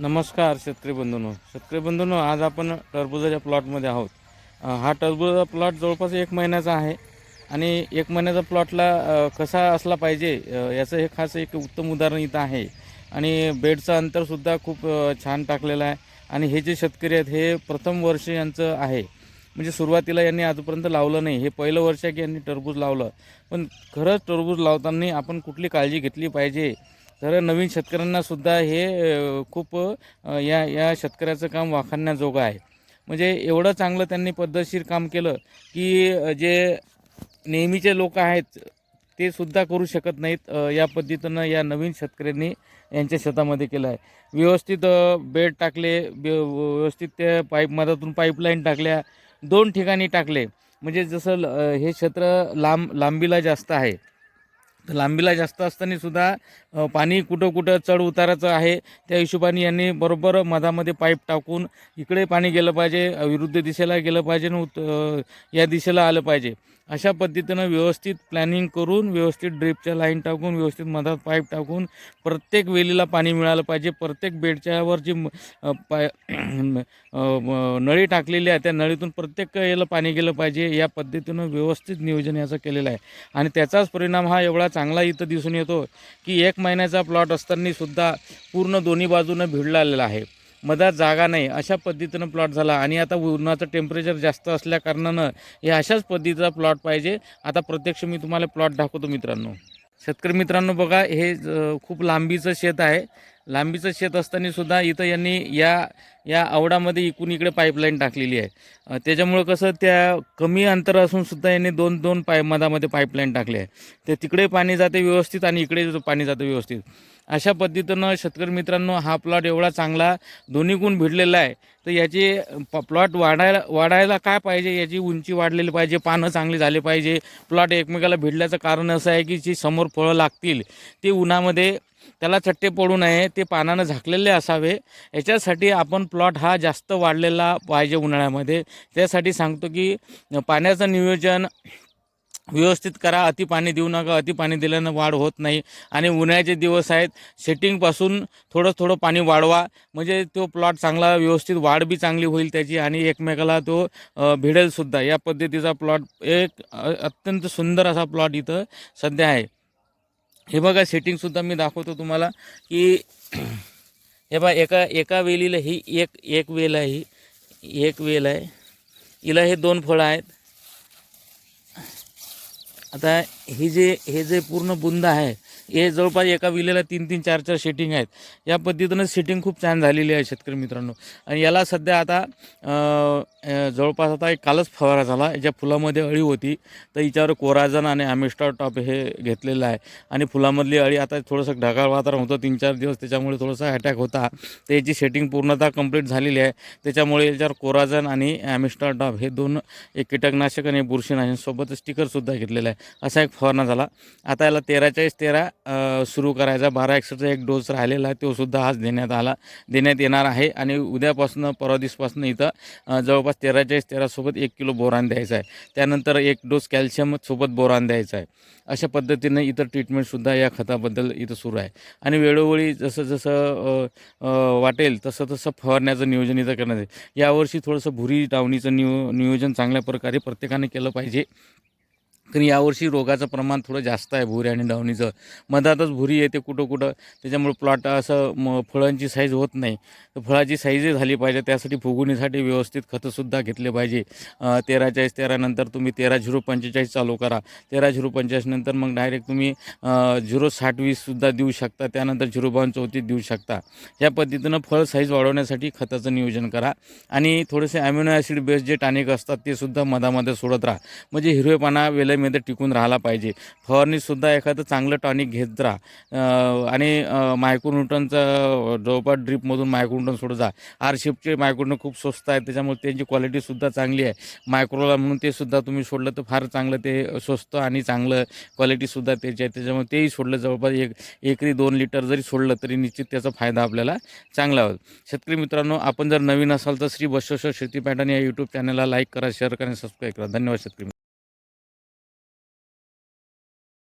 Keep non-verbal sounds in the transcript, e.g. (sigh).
नमस्कार शेतकरी बंधूंनो. शेतकरी बंधूंनो आज आपण टरबुजाच्या प्लॉटमध्ये आहोत. हा टरबुजाचा प्लॉट जवळपास एक महिन्याचा आहे आणि एक महिन्याचा प्लॉटला कसा असला पाहिजे याचं हे खास एक उत्तम उदाहरण इथं आहे. आणि बेडचं अंतरसुद्धा खूप छान टाकलेलं आहे. आणि हे जे शेतकरी आहेत हे प्रथम वर्ष यांचं आहे. म्हणजे सुरुवातीला यांनी आजपर्यंत लावलं नाही. हे पहिलं वर्ष आहे की यांनी टरबूज लावलं. पण खरंच टरबूज लावताना आपण कुठली काळजी घेतली पाहिजे? तर नवीन शेतकऱ्यांनासुद्धा हे खूप या या शेतकऱ्याचं काम वाखाणण्याजोगं आहे. म्हणजे एवढं चांगलं त्यांनी पद्धतशीर काम केलं की जे नेहमीचे लोक आहेत ते सुद्धा करू शकत नाहीत या पद्धतीनं या नवीन शेतकऱ्यांनी यांच्या शेतामध्ये केलं आहे. व्यवस्थित बेड टाकले व्य- व्यवस्थित त्या पाईप मधातून पाईपलाईन टाकल्या दोन ठिकाणी टाकले. म्हणजे जसं ल- हे क्षेत्र लांब लांबीला जास्त आहे तर लांबीला जास्त असताना सुद्धा पाणी कुठं कुठं चढ उताराचं आहे त्या हिशोबाने यांनी बरोबर मधामध्ये पाईप टाकून इकडे पाणी गेलं पाहिजे विरुद्ध दिशेला गेलं पाहिजे आणि उत- या दिशेला आलं पाहिजे. अशा पद्धतीनं व्यवस्थित प्लॅनिंग करून व्यवस्थित ड्रिपच्या लाईन टाकून व्यवस्थित मधात पाईप टाकून प्रत्येक वेलीला पाणी मिळालं पाहिजे. प्रत्येक बेडच्यावर जी पाय (clears throat) नळी टाकलेली आहे त्या नळीतून प्रत्येक याला पाणी गेलं पाहिजे. या पद्धतीनं व्यवस्थित नियोजन याचं केलेलं आहे. आणि त्याचाच परिणाम हा एवढा चांगला इथं दिसून येतो की एक महिन्याचा प्लॉट असताना सुद्धा पूर्ण दोन्ही बाजूनं भिडला आलेला आहे. मधात जागा नाही अशा पद्धतीनं प्लॉट झाला. आणि आता उन्हाचं टेम्परेचर जास्त असल्या कारणानं हे अशाच पद्धतीचा प्लॉट पाहिजे. आता प्रत्यक्ष मी तुम्हाला प्लॉट दाखवतो मित्रांनो. शेतकरी मित्रांनो बघा हे खूप लांबीचं शेत आहे. लांबीचं शेत असताना सुद्धा इथं यांनी या या आवडामध्ये इकून इकडे पाईपलाईन टाकलेली आहे. त्याच्यामुळं कसं त्या कमी अंतर असून सुद्धा यांनी दोन दोन पाय मधामध्ये पाईपलाईन टाकली आहे. ते तिकडे पाणी जाते व्यवस्थित आणि इकडे पाणी जातं व्यवस्थित. अशा पद्धतीनं शेतकरी मित्रांनो हा प्लॉट एवढा चांगला दोन्हीकून भिडलेला आहे. तर याचे प प्लॉट वाढायला वाढायला काय पाहिजे? याची उंची वाढलेली पाहिजे पानं चांगली झाली पाहिजे. प्लॉट एकमेकाला भिडल्याचं कारण असं आहे की जी समोर फळं लागतील ते उन्हामध्ये त्याला चट्टे पडू नये ते पानानं झाकलेले असावे. याच्यासाठी आपण प्लॉट प्लॉट हा जास्त वाढलेला पाहिजे उन्हाळ्यामध्ये. त्यासाठी सांगतो की पाण्याचं नियोजन व्यवस्थित करा. अति पाणी देऊ नका. अति पाणी दिल्यानं वाढ होत नाही. आणि उन्हाळ्याचे दिवस आहेत. सेटिंगपासून थोडं थोडं पाणी वाढवा. म्हणजे तो प्लॉट चांगला व्यवस्थित वाढ बी चांगली होईल त्याची आणि एकमेकाला तो भिडेलसुद्धा या पद्धतीचा प्लॉट एक अत्यंत सुंदर असा प्लॉट इथं सध्या आहे. हे बघा सेटिंगसुद्धा मी दाखवतो तुम्हाला की हे बघा एका एका वेलीला ही एक एक वेल आहे ही. एक वेल आहे. हिला हे दोन फळं आहेत. आता हे जे हे जे पूर्ण बुंद आहे हे जवळपास एका विलेला तीन तीन चार चार शेटिंग आहेत. या पद्धतीनं सेटिंग खूप छान झालेली आहे शेतकरी मित्रांनो. आणि याला सध्या आता जवळपास आता एक कालच फवारा झाला. याच्या फुलामध्ये अळी होती तर हिच्यावर कोराजन आणि ॲमिस्टार टॉप हे घेतलेलं आहे. आणि फुलामधली अळी आता थोडंसं ढगाळ वातावरण होतं तीन चार दिवस त्याच्यामुळे थोडासा अटॅक होता. तर याची सेटिंग पूर्णतः कंप्लीट झालेली आहे. त्याच्यामुळे याच्यावर कोराजन आणि ॲमिस्टार टॉप हे दोन एक कीटकनाशक आणि बुरशीनाशक सोबत स्टिकरसुद्धा घेतलेलं आहे. असा एक फवारणा झाला. आता याला तेरा चाळीस तेरा सुरू करायचा. बारा एकशेचा एक डोस राहिलेला आहे तोसुद्धा आज देण्यात आला देण्यात येणार आहे. आणि उद्यापासून परवा दिवसपासून इथं जवळपास तेरा चाळीस तेरासोबत एक किलो बोरान द्यायचा आहे. त्यानंतर एक डोस कॅल्शियम सोबत बोरान द्यायचा आहे. अशा पद्धतीनं इतर ट्रीटमेंटसुद्धा या खताबद्दल इथं सुरू आहे. आणि वेळोवेळी जसं जसं वाटेल तसं तसं फवारण्याचं नियोजन इथं करण्यात येईल. यावर्षी थोडंसं भुरी डावणीचं नियो नियोजन चांगल्या प्रकारे प्रत्येकाने केलं पाहिजे. कारण यावर्षी रोगाचं प्रमाण थोडं जास्त आहे भुरी आणि डावणीचं. मधातच भुरी येते कुठं कुठं त्याच्यामुळे प्लॉट असं म फळांची साईज होत नाही. तर फळाची साईजही झाली पाहिजे. त्यासाठी फुगवणीसाठी व्यवस्थित खतंसुद्धा घेतले पाहिजे. तेरा चाळीस तेरानंतर तुम्ही तेरा झिरो पंचेचाळीस चालू करा. तेरा झिरो पंचेचाळीस नंतर मग डायरेक्ट तुम्ही झिरो साठ वीससुद्धा देऊ शकता. त्यानंतर झिरो बावन्न चौतीस देऊ शकता. या पद्धतीनं फळ साईज वाढवण्यासाठी खताचं नियोजन करा. आणि थोडेसे ॲम्युनो ॲसिड बेस्ड जे टॅनिक असतात ते सुद्धा मधामध्ये सोडत राहा. म्हणजे हिरवेपणा वेलेमध्ये टिकून राहिला पाहिजे. फवारणीसुद्धा एखादं चांगलं टॉनिक घेत राहा आणि मायक्रोन्यूटनचा जवळपास ड्रीपमधून मायक्रोन्यूटन सोडत जा. आर शेपचे मायक्रोन्यूटन खूप स्वस्त आहेत. त्याच्यामुळे त्यांची क्वालिटीसुद्धा चांगली आहे. मायक्रोला म्हणून ते सुद्धा तुम्ही सोडलं तर फार चांगलं ते स्वस्त आणि चांगलं क्वालिटीसुद्धा त्याची आहे. त्याच्यामुळे तेही सोडलं जवळपास एक एकरी दोन लिटर जरी सोडलं तरी निश्चित त्याचा फायदा आपल्याला चांगला होईल. शेतकरी मित्रांनो आपण जर नवीन असाल तर श्री बसवेश्वर शेती पॅटर्न या यूट्यूब चॅनलला लाईक करा शेअर करा सबस्क्राईब करा. धन्यवाद शेतकरी